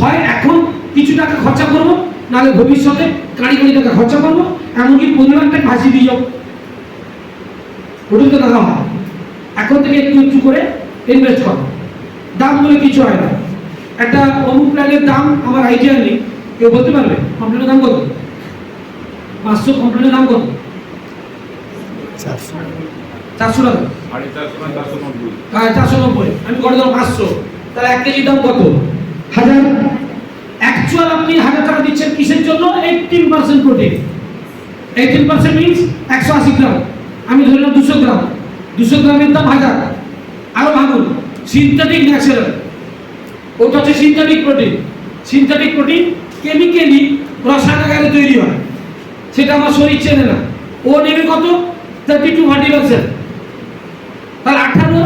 হয় এখন কিছু টাকা খরচা করব নাহলে ভবিষ্যতে কাড়ি কাড়ি টাকা খরচা করব এমনকি পরিবারটাকে ভাসিয়ে দিয়ে যাব। ওটাই তো টাকা হয় এখন থেকে একটু একটু করে ইনভেস্ট করো দাম বলে কিছু হয় না। একটা অমুক প্ল্যানের দাম আমার আইডিয়া নেই। কেউ বলতে পারবে? কমপ্লেনের দাম কত? পাঁচশো কমপ্লেনের দাম কত? চারশো। টাকা। চারশো নব্বই? চারশো নব্বই। আমি করে দেবো পাঁচশো। তাহলে এক কেজির দাম কত? হাজার অ্যাকচুয়াল আপনি হাজার টাকা দিচ্ছেন কিসের জন্য? Eighteen percent protein eighteen percent means একশো আশি গ্রাম। আমি ধরলাম দুশো গ্রাম। দুশো গ্রামের দাম হাজার। আরও ভাঙুন। সিনথেটিক ন্যাচারাল ওটা হচ্ছে synthetic protein synthetic protein chemically রসায়নাগারে তৈরি হয়। সেটা আমার শরীর চেনে না। ও নেবে কত? থার্টি টু ফার্টি পার্সেন্ট তাহলে আঠারো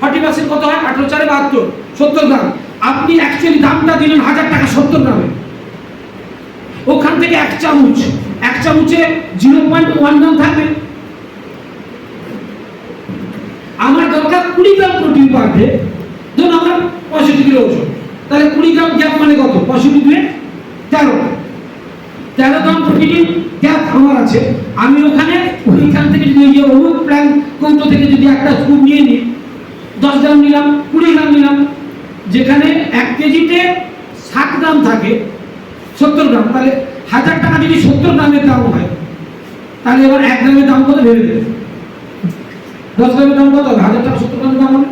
ফর্টি পার্সেন্ট কত হয়? আঠারো চারে বাহাত্তর, সত্তর গ্রাম। আপনি অ্যাকচুয়ালি দামটা দিলেন হাজার টাকা, সত্তর গ্রামে। ওখান থেকে এক চামচ, এক চামচে জিরো পয়েন্ট ওয়ান গ্রাম থাকবে। আমার দরকার কুড়ি গ্রাম প্রোটিন পার ডে। ধরুন আমার পঁয়ষট্টি কিলো ওজন। তাহলে কুড়ি গ্রাম গ্যাপ মানে কত? পঁয়ষট্টি দুয়ে তেরো। তেরো গ্রাম প্রোটিন গ্যাপ আমার আছে। আমি ওখানে ওইখান থেকে যদি ওই যে প্ল্যান কৌটো থেকে যদি একটা স্কুপ নিয়ে নিই, দশ গ্রাম নিলাম, কুড়ি গ্রাম নিলাম যেখানে এক কেজিতে ষাট গ্রাম থাকে, সত্তর গ্রাম। তাহলে হাজার টাকা যদি সত্তর গ্রামের দাম হয়, তাহলে এবার এক গ্রামের দাম কত ভেবে দেবে? দশ গ্রামের দাম কত হবে? হাজার টাকা সত্তর গ্রামের দাম হবে?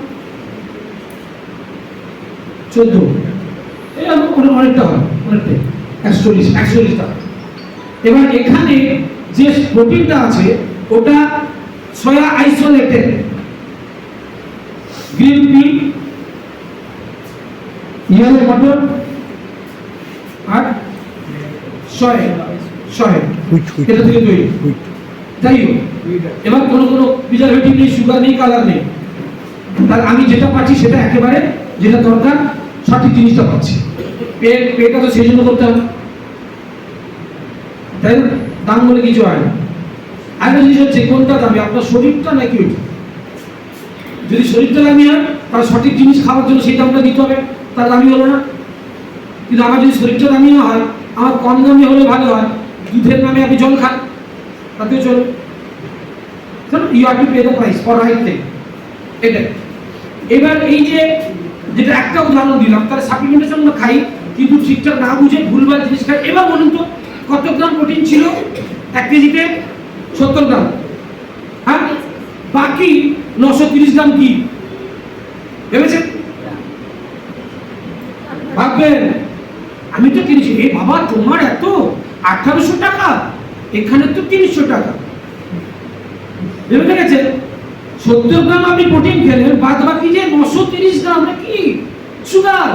চোদ্দ। এই অনেক- অনেকটা হয় অনেকটাই একশো চল্লিশ একশো চল্লিশ টাকা। এবার এখানে যে প্রোটিনটা আছে, ওটা soya isolated. Green pea yellow মটর আর? সয় সয় এটা থেকে যাই হোক এবার কোনো কোনো প্রিজারভেটিভ নেই সুগার নেই কালার নেই। আমি যেটা পাচ্ছি সেটা একেবারে যেটা দরকার সঠিক জিনিসটা পাচ্ছি। পেট তো সেই জন্য করতে হবে তাই না? দাম বলে কিছু হয় না। আরেকটা জিনিস হচ্ছে কোনটা দামি? আপনার শরীরটা নাকি ওইটা? যদি শরীরটা দামি হয় তাহলে সঠিক জিনিস খাওয়ার জন্য সেই দামটা দিতে হবে। তার দামি হলো না। কিন্তু আমার যদি শরীরটা দামি হয়, আমার কম দামি হলে ভালো হয়। দুধের নামে আপনি জল খান। তাতেও চল you have to pay the price for right thing এটাই। এবার এই যে, যেটা একটা উদাহরণ দিলাম, তাহলে সাপ্লিমেন্টেশন আমরা খাই, কিন্তু ঠিকঠাক না বুঝে ভুলভাল জিনিস খাই। এবার বলুন তো, কত গ্রাম প্রোটিন ছিল? এক কেজিতে সত্তর গ্রাম। হ্যাঁ? বাকি নশো তিরিশ গ্রাম কি? ভেবেছেন? ভাববেন, আমি তো কিনেছি। এ বাবা, তোমার এত? আঠারোশো টাকা? এখানে তো তিনশো টাকা। ভেবে দেখেছেন? সত্তর গ্রাম আপনি প্রোটিন খেলেন বাদ বাকি যে নশো তিরিশ গ্রাম কি? সুগার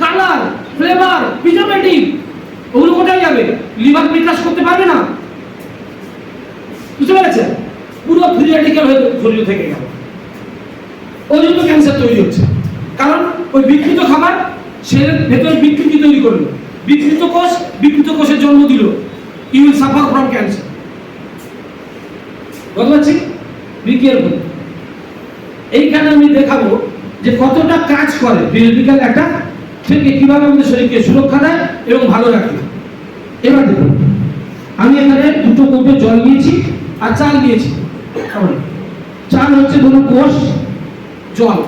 কালার ফ্লেভার প্রিজারভেটিভ ওগুলো কোথায় যাবে? লিভার বিকাশ করতে পারবে না। বুঝতে পেরেছেন? পুরো ফ্রি রেডিক্যাল হয়ে শরীর থেকে গেল। ওই জন্য ক্যান্সার তৈরি হচ্ছে। কারণ ওই বিকৃত খাবার সে ভেতরে বিকৃতি তৈরি করল। বিকৃত কোষ, বিকৃত কোষের জন্ম দিল। You will suffer from cancer বুঝতে পারছি বি কেয়ারফুল এইখানে আমি দেখাবো যে কতটা কাজ করে। বিকাল একটা থেকে কীভাবে আমাদের শরীরকে সুরক্ষা দেয় এবং ভালো রাখে। এবার দেখুন। আমি এখানে দুটো কৌটো জল নিয়েছি আর চাল নিয়েছি? চাল হচ্ছে ধরুন কোষ, জল।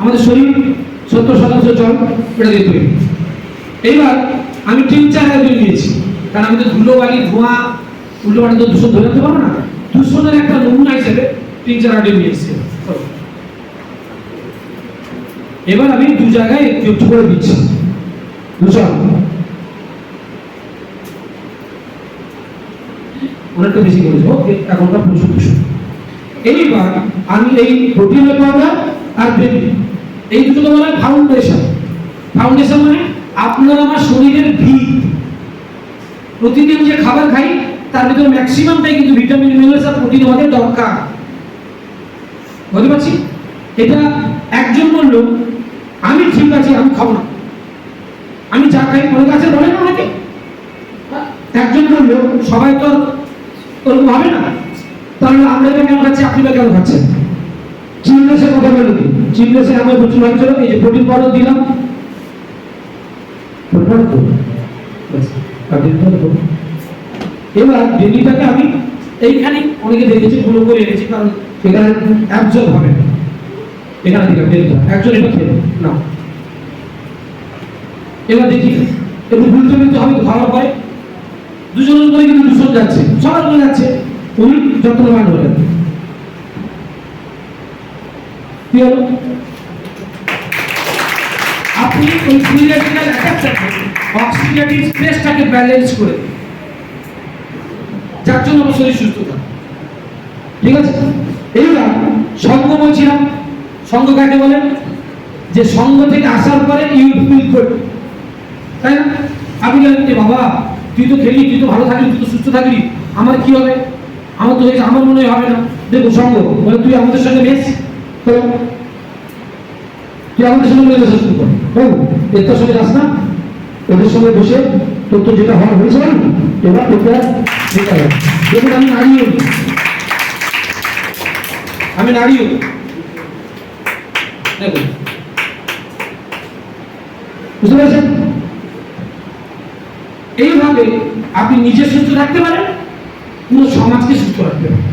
আমাদের শরীর সত্তর শতাংশ জল এটা দিয়ে তৈরি এইবার আমি টিনচার আয়োজন নিয়েছি। কারণ আমাদের ধুলো বালি, ধোঁয়া, উল্টো পাল্টা তো দূষণ ধরে রাখতে পারব না। দূষণের একটা নমুনা হিসেবে টিনচার আয়োজন নিয়ে এসেছি এবার আমি দু জায়গায় একটু করে দিচ্ছি। বুঝলাম অনেকটা বেশি করেছে। ওকে, এখনকার প্রচুর প্রচুর এইবার আমি এই প্রোটিনের পাউডার আর বেবি এই দুটো বলা হয় ফাউন্ডেশন ফাউন্ডেশন মানে আপনার আমার শরীরের ভিত। প্রতিদিন যে খাবার খাই, তার ভিতরে ম্যাক্সিমামটাই কিন্তু ভিটামিন মিনারেলস আর প্রোটিন আমাদের দরকার। বুঝতে পারছি? এটা একজন বলল, আমি ঠিক আছে, আমি খাব না। আমি যা খাই অনেক আছে বলে না অনেকে একজন বলল, সবাই তো ওরকম হবে না। তাহলে আমরা কেন খাচ্ছি? আপনি কেন খাচ্ছেন? চিমলেসের কথা বলে দিই চিমলেসে আমার প্রচুর হয়েছিল এই যে প্রোটিন পাউডার দিলাম। এবার ডেলিটাকে আমি এইখানে অনেকে দেখেছি গুলো করে এনেছি, কারণ এখানে একজন হবে। এখানে দিলাম ডেলিটা একজন এটা খেলো না এবার দেখি একটু ভুলতে ভুলতে হবে তো খাওয়ার পরে দুজনের করে কিন্তু দুজন যাচ্ছে সবার যাচ্ছে, উনি যত্নবান হলেন। আপনি অক্সিডেটিভ স্ট্রেসটাকে ব্যালেন্স করে যার জন্য আমার শরীর সুস্থ থাকে। ঠিক আছে? এইবার সঙ্গ বলছিলাম সঙ্গ কাকে বলেন যে সঙ্গ থেকে আসার পরে ইউ ফিল তাই না? বলেন যে, বাবা, তুই তো খেলি, তুই তো ভালো থাকলি, তুই তো সুস্থ থাকলি। আমার কি হবে? আমার তো আমার মনে হবে না। দেখো সঙ্গ। বলে, তুই আমাদের সঙ্গে মেশ। তুই আমাদের সঙ্গে মেলে শুরু কর বাবু এর সঙ্গে যাস না ওদের সঙ্গে বসে তোর তো যেটা হওয়ার হয়েছে এবার তোকে যেতে হবে। দেখুন আমি নাড়িও নি। আমি নাড়িও নি। দেখুন। বুঝতে পেরেছেন? এইভাবে আপনি নিজে সুস্থ থাকতে পারেন, পুরো সমাজকে সুস্থ রাখতে পারেন।